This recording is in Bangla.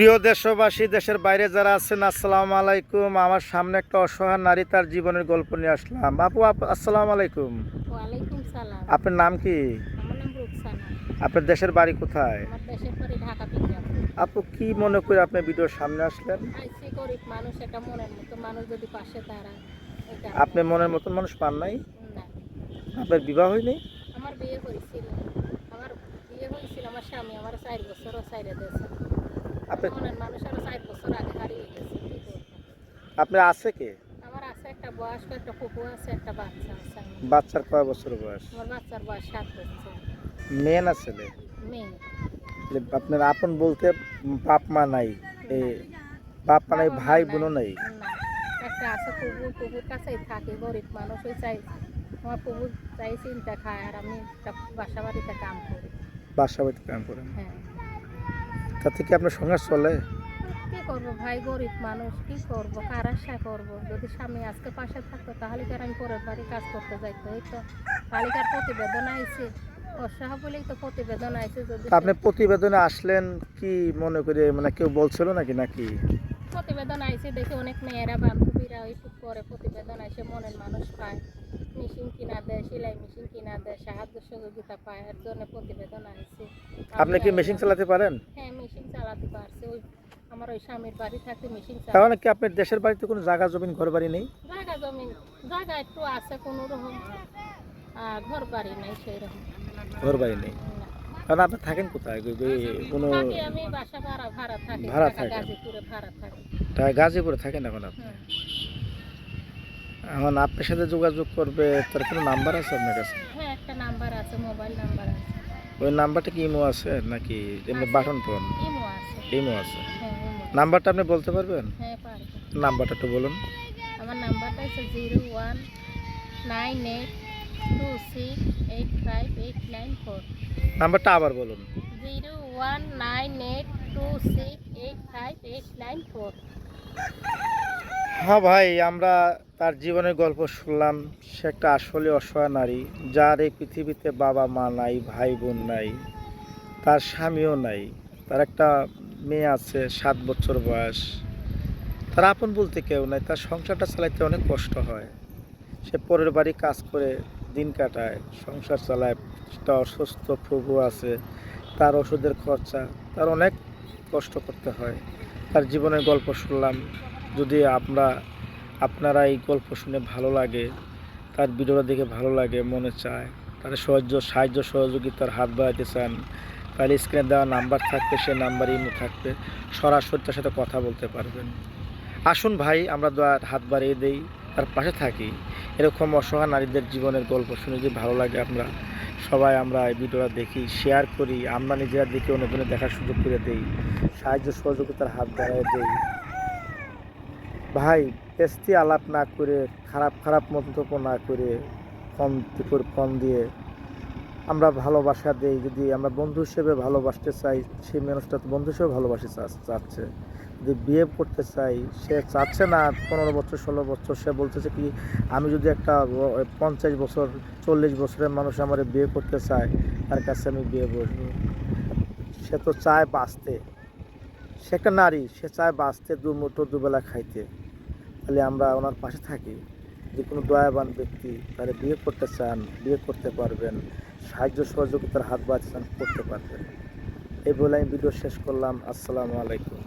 প্রিয় দেশবাসী দেশের বাইরে যারা আছেন আসসালামু আলাইকুম। আমার সামনে একটা অসহায় নারী তার জীবনের গল্প নিয়ে আসলাম। আপু আপু আসসালামু আলাইকুম। আপনার নাম কি? আমার নাম রুকসানা। আপনার দেশের বাড়ি কোথায়? আমার দেশের বাড়ি ঢাকা বিজ্ঞাপন আপু কি মনে করে আপনি ভিডিওর সামনে আসলেন? আপনি মনের মতন মানুষ পান নাই? না। আপনার বিবাহ হয়নি? আমার বিয়ে হয়েছিল। আমার বিয়ে হয়েছিল আমার স্বামী আমার চার বছরও চাইরে দিয়েছে। আপনি? আপনার আছে কে? আমার আছে একটা বয়স্ক একটা কুকু আছে একটা বাচ্চা আছে বাচ্চার কয় বছর বয়স? আমার বাচ্চার বয়স বছর। মেয়ে না ছেলে? মেয়ে। আপনার আপন বলতে বাপ মা নাই এই বাপ মা নাই ভাই বোনও নাই? একটা আছে কাছেই থাকি গরিব মানুষ ওই চাই। আমার চাই চিন্তা খায় আর আমি বাসা বাড়িতে কাম করি। বাসা বাড়িতে কাম করেন? হ্যাঁ। তাতে কি আপনার সংসার চলে? কি করব ভাই? গরিব মানুষ কি করব? কার আশা করব? যদি স্বামী আজকে পাশে থাকতো তাহলে কি আর আমি পরের বাড়ি কাজ করতে যাইতো? তো তালিকার প্রতিবেদন আইছে। অসহায় বলেই তো প্রতিবেদন আইছে যদি আপনি প্রতিবেদনে আসলেন কি মনে করে মানে কেউ বলছিল নাকি নাকি? প্রতিবেদন আইছে দেখে অনেক মেয়েরা বান্ধবীরা একটু পরে প্রতিবেদন আইসে মনের মানুষ পায়। মেশিন কিনা দেয় সেলাই মেশিন কিনা দেয় সাহায্য সহযোগিতা পায় এর জন্য প্রতিবেদন আইছে আপনি কি মেশিন চালাতে পারেন? হ্যাঁ মেশিন চালাতে পারছে। ওই আমার ওই স্বামীর বাড়ি থাকতে মেশিন তাহলে কি আপনার দেশের বাড়িতে কোনো জায়গা জমিন ঘর বাড়ি নেই? জায়গা জমি জায়গা একটু আছে কোনো রকম। আর ঘর বাড়ি নাই সেই রকম। ঘর বাড়ি নেই। কারণ আপনি থাকেন কোথায়? ওই- ওই কোনো আমি বাসা ভাড়া ভাড়া থাকি ভাড়া। গাজীপুরে ভাড়া থাকি। তা- গাজীপুরে থাকেন এখন আপনি। এখন আপনার সাথে যোগাযোগ করবে তার কোনো নাম্বার আছে আপনার কাছে? হ্যাঁ একটা নাম্বার আছে মোবাইল নাম্বার আছে। ওই নাম্বারটা কি ইমো আছে নাকি এমনি বাটন ফোন? ইমো আছে। ইমো আছে। হ্যাঁ নাম্বারটা আপনি বলতে পারবেন? হ্যাঁ পারব। নাম্বারটা একটু বলুন। আমার নাম্বারটা হচ্ছে zero one nine eight two six eight five eight nine four. নাম্বারটা আবার বলুন। Zero one nine eight two six eight five eight nine four. হ্যাঁ ভাই, আমরা তার জীবনের গল্প শুনলাম। সে একটা আসলে অসহায় নারী, যার এই পৃথিবীতে বাবা মা নাই, ভাই বোন নাই, তার স্বামীও নাই, তার একটা মেয়ে আছে, সাত বছর বয়স। তার আপন বলতে কেউ নাই, তার সংসারটা চালাইতে অনেক কষ্ট হয়। সে পরের বাড়ি কাজ করে দিন কাটায়, সংসার চালায়, একটা অসুস্থ প্রভু আছে, তার ওষুধের খরচা, তার অনেক কষ্ট করতে হয়। তার জীবনের গল্প শুনলাম। যদি আমরা, আপনারা এই গল্প শুনে ভালো লাগে, তার ভিডিওটা দেখে ভালো লাগে, মনে চায়, তার সাহায্য সাহায্য সহযোগিতার হাত বাড়াতে চান, তাহলে স্ক্রিনে দেওয়া নাম্বার থাকবে, সে নাম্বার ইমো থাকবে, সরাসরি তার সাথে কথা বলতে পারবেন। আসুন ভাই, আমরা হাত বাড়িয়ে দেই। তার পাশে থাকি। এরকম অসহায় নারীদের জীবনের গল্প শুনে যে ভালো লাগে আমরা, সবাই আমরা এই ভিডিওটা দেখি শেয়ার করি, আমরা নিজেরা দেখে অন্যজনের দেখার সুযোগ করে দেই, সাহায্য সহযোগিতার হাত বাড়িয়ে দেই। ভাই তেস্তি আলাপ না করে, খারাপ খারাপ মন্তব্য না করে, ফোন করে ফোন দিয়ে আমরা ভালোবাসা দেই। যদি আমরা বন্ধু হিসেবে ভালোবাসতে চাই, সেই মানুষটা তো বন্ধু হিসেবে ভালোবাসে চাচ্ছে। যদি বিয়ে করতে চাই, সে চাচ্ছে না পনেরো বছর, ষোলো বছর। সে বলতেছে কি, আমি যদি একটা পঞ্চাশ বছর, চল্লিশ বছরের মানুষ আমার বিয়ে করতে চায়, তার কাছে আমি বিয়ে বসবো। সে তো চায় বাঁচতে। সে একটা নারী, সে চায় বাঁচতে দু মুঠো দুবেলা খাইতে। তাহলে আমরা ওনার পাশে থাকি। যে কোনো দয়াবান ব্যক্তি তারা বিয়ে করতে চান, বিয়ে করতে পারবেন। সাহায্য সহযোগিতার হাত বাড়াতে চান, করতে পারবেন। এই বলে আমি ভিডিও শেষ করলাম। আসসালামু আলাইকুম।